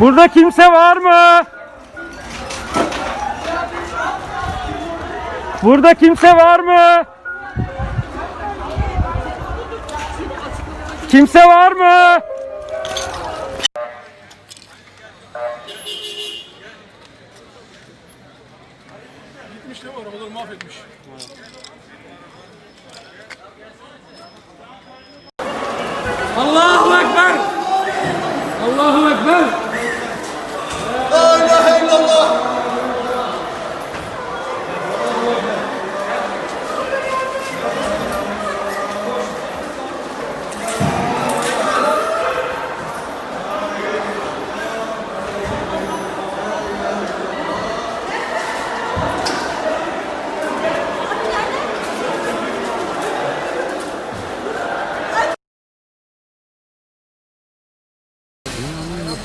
Burada kimse var mı? Burada kimse var mı? Kimse var mı? Gitmiş de arabaları mahvetmiş. Allahu Ekber! Allahu Ekber!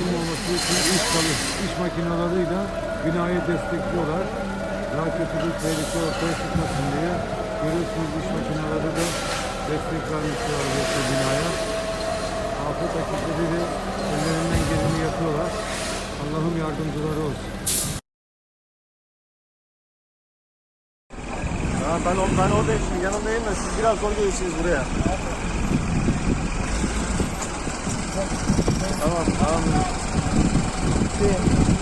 Binanın yapılmaması için iş çalış, iş makinalarıyla binayı destekliyorlar. Daha kötü bir tehlike ortaya çıkmasın diye görüyorsunuz iş makineleri de destek vermişler bu binaya. Afet ekipleri de ellerinden geleni yapıyorlar. Allah'ım yardımcıları olsun. Ben, ben oradayım şimdi yanındayım da siz biraz zor gelirsiniz buraya. Tamam tamam. Şey,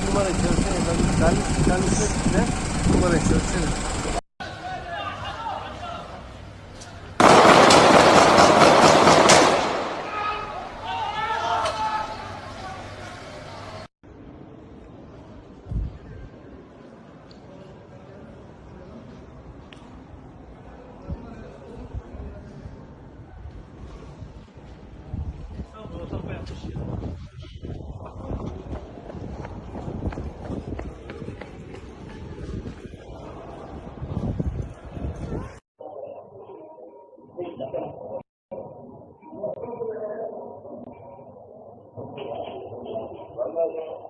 numara içerisine ben ben kendisine size numara içerisine. Allah'ım,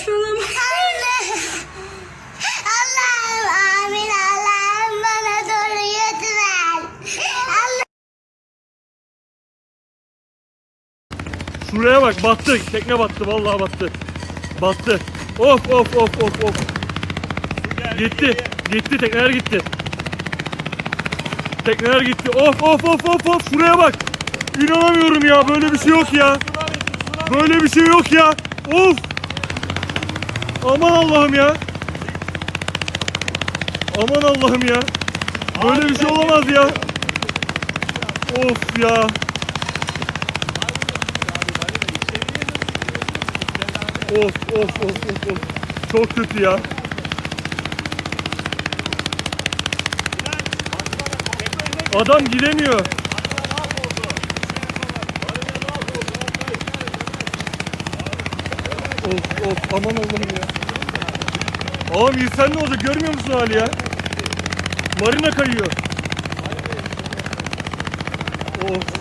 Saçmalama. Anne. Allah'ım amin Allah'ım bana doğru lütfen. Allah. Şuraya bak battı. Tekne battı vallahi battı. Battı. Of of of of of. Gitti. Gitti tekneler gitti. Tekneler gitti. Of of of of of. Şuraya bak. İnanamıyorum ya. Böyle bir şey yok ya. Böyle bir şey yok ya. Of. Aman Allah'ım ya. Aman Allah'ım ya. Böyle bir şey olamaz ya. Of ya. Of of of of of. Çok kötü ya. Adam gidemiyor. Of of aman Allah'ım ya. Abi sen ne olacak görmüyor musun hali ya? Marina kayıyor. Of